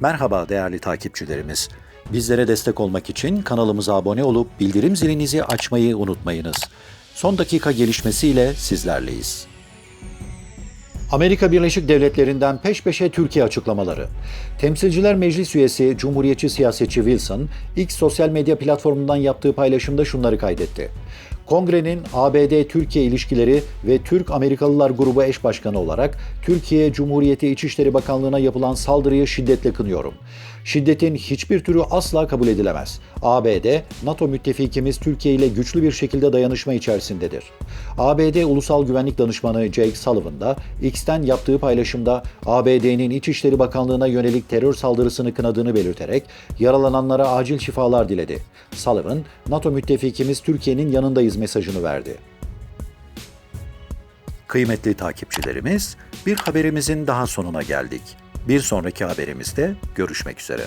Merhaba değerli takipçilerimiz. Bizlere destek olmak için kanalımıza abone olup bildirim zilinizi açmayı unutmayınız. Son dakika gelişmesiyle sizlerleyiz. Amerika Birleşik Devletleri'nden peş peşe Türkiye açıklamaları. Temsilciler Meclis üyesi Cumhuriyetçi siyasetçi Wilson, X sosyal medya platformundan yaptığı paylaşımda şunları kaydetti. Kongrenin ABD-Türkiye ilişkileri ve Türk-Amerikalılar grubu eş başkanı olarak Türkiye Cumhuriyeti İçişleri Bakanlığı'na yapılan saldırıyı şiddetle kınıyorum. Şiddetin hiçbir türü asla kabul edilemez. ABD, NATO müttefikimiz Türkiye ile güçlü bir şekilde dayanışma içerisindedir. ABD Ulusal Güvenlik Danışmanı Jake Sullivan da X'ten yaptığı paylaşımda ABD'nin İçişleri Bakanlığı'na yönelik terör saldırısını kınadığını belirterek yaralananlara acil şifalar diledi. Sullivan, NATO müttefikimiz Türkiye'nin yanındayız mesajını verdi. Kıymetli takipçilerimiz, bir haberimizin daha sonuna geldik. Bir sonraki haberimizde görüşmek üzere.